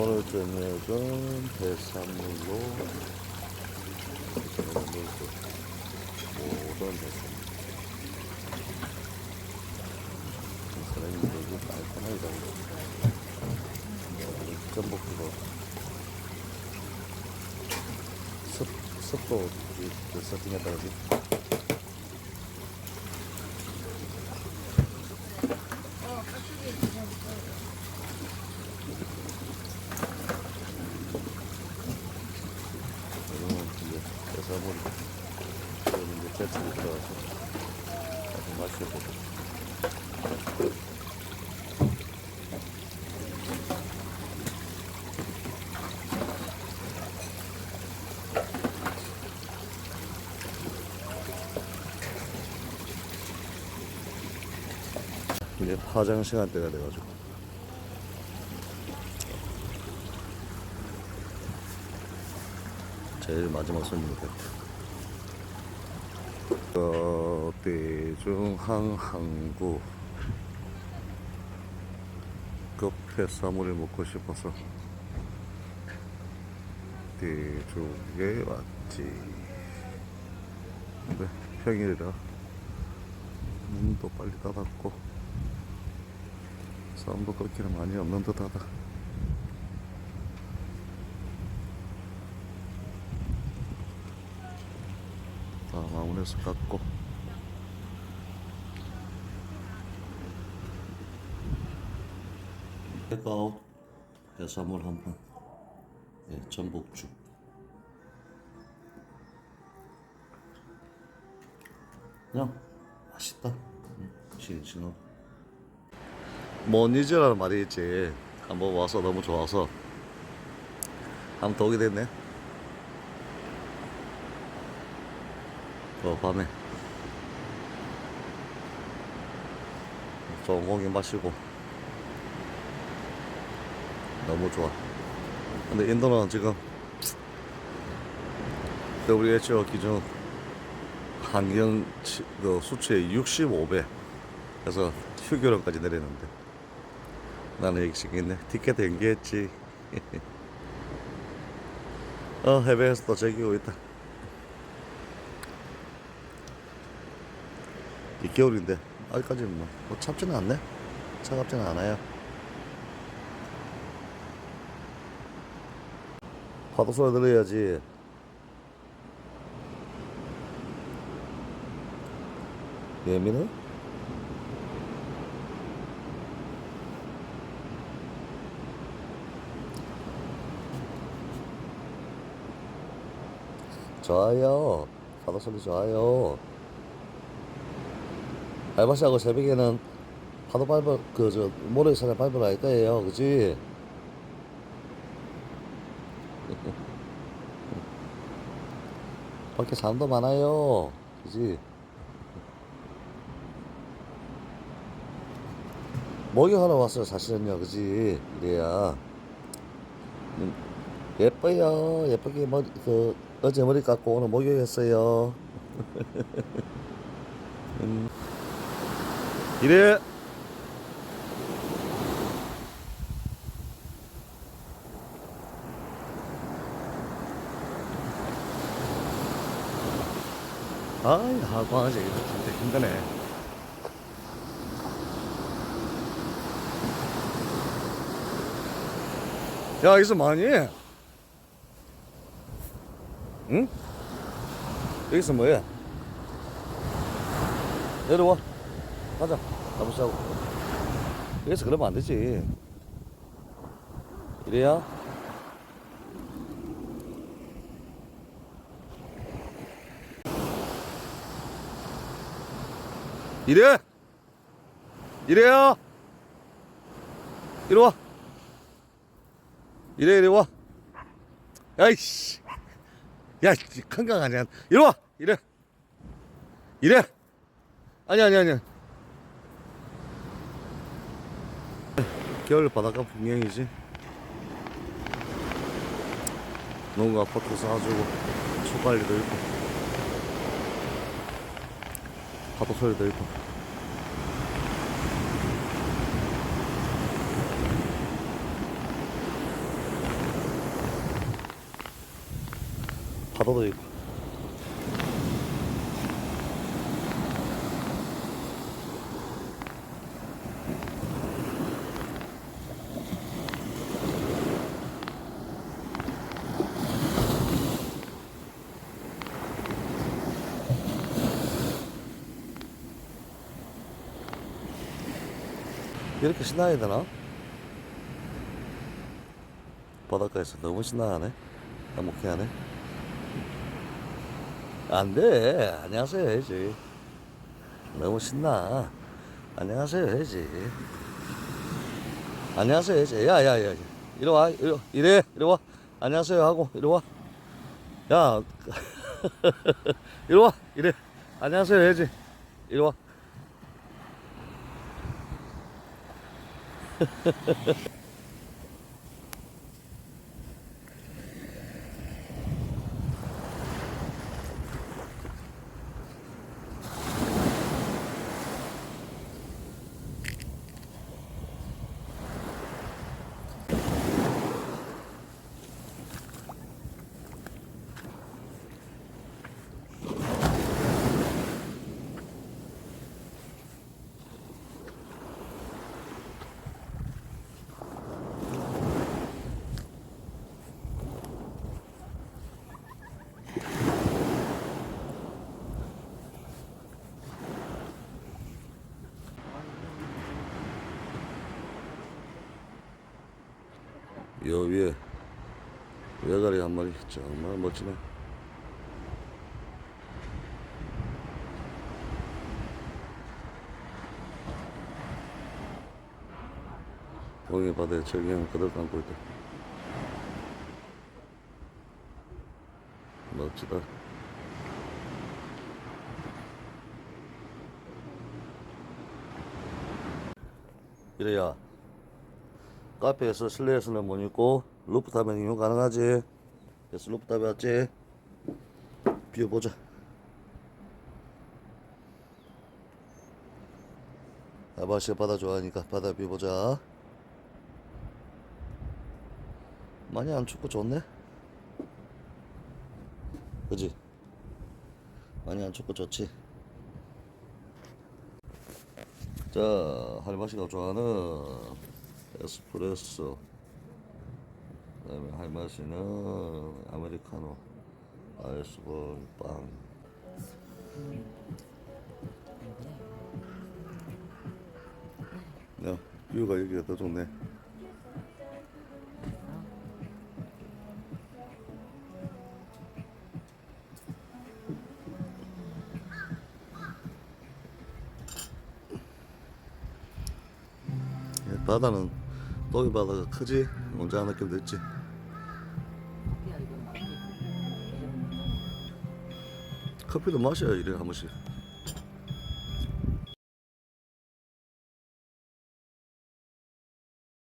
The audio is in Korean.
오늘 저녁은 해산물로 모든 해산물. 사장님들이 깔끔하게 잡고 전복도 습, 습도 그 세팅에 따라서 이거는 이제 해산물이 지금 이제 배틀이 들어가서 아주 맛있게 보고 이제 파장 시간대가 돼가지고. 제일 마지막 손님이 됐다. 어, 대중항 항구. 급해 사물을 먹고 싶어서. 대중에 왔지. 근데 평일이라. 문도 빨리 닫았고 사람도 그렇게는 많이 없는 듯 하다. 다 마무리해서 깎고. 해가오 해산물 한 판 예, 전복죽. 그냥 맛있다. 음, 신신하고 모니즈라는 말이 있지. 한번 와서 너무 좋아서. 한번 더 오게 됐네. 어, 밤에. 좋은 공기 마시고. 너무 좋아. 근데 인도는 지금 WHO 기준 환경 치- 그 수치의 65배. 그래서 휴교령까지 내리는데 나는 여기 있네. 티켓 연기했지. 어 해변에서 또 즐기고 있다. 이 겨울인데 아직까지 뭐, 뭐 찹지는 않네? 차갑지는 않아요. 파도 소리 들어야지. 예민해? 좋아요. 파도 소리 좋아요. 알바시하고 새벽에는 파도 밟아 그 저 모래사장 밟으러 갈 거예요. 그지? 밖에 사람도 많아요. 그지? 목욕하러 왔어요 사실은요. 그지? 이래야. 음, 예뻐요. 예쁘게 머리 그 어제 머리 깎고 오늘 목욕했어요 음. 이래 아이 하광아지 이거 진짜 힘드네 야 여기서 뭐하니? 응? 여기서 뭐해? 내려와. 가자. 가보자고. 여기서 그러면 안 되지. 이래야? 이래? 이래야? 이리 와. 이래 이리 와. 야이씨 야 건강 아니야. 이리 와! 이래. 이래. 아니 아니 아니 겨울 바닷가 풍경이지. 농구 아파트 사주고 초갈리도 있고 파도 소리도 있고 파도도 있고 이렇게 신나야 되나? 바닷가에서 너무 신나하네. 행복해하네. 안 돼. 안녕하세요 해야지. 너무 신나. 안녕하세요 해야지. 안녕하세요 해야지. 야, 야, 야. 이리 와. 이리, 와. 이래. 이리 와. 안녕하세요 하고. 이리 와. 야. 이리 와. 이래. 안녕하세요 해야지. 이리 와. 여 위에 외가리 한 마리 정말 멋지네. 동해 바다에 절경을 그들 감고 있다. 멋지다. 이래야 카페에서 실내에서는 못 입고 루프탑에 이용 가능하지? 그래서 루프탑에 왔지? 비워보자. 아바시가 바다 좋아하니까 바다 비워보자. 많이 안 춥고 좋네? 그지? 많이 안 춥고 좋지? 자 할마시가 좋아하는 에스프레소 그다음에 할맛이는 아메리카노 아이스볼 빵. 야, 뷰가 여기가 더 좋네. 예, 바다는 독일 바다가 크지? 온자한 느낌도 있지? 커피도 마셔야 이래 한 번씩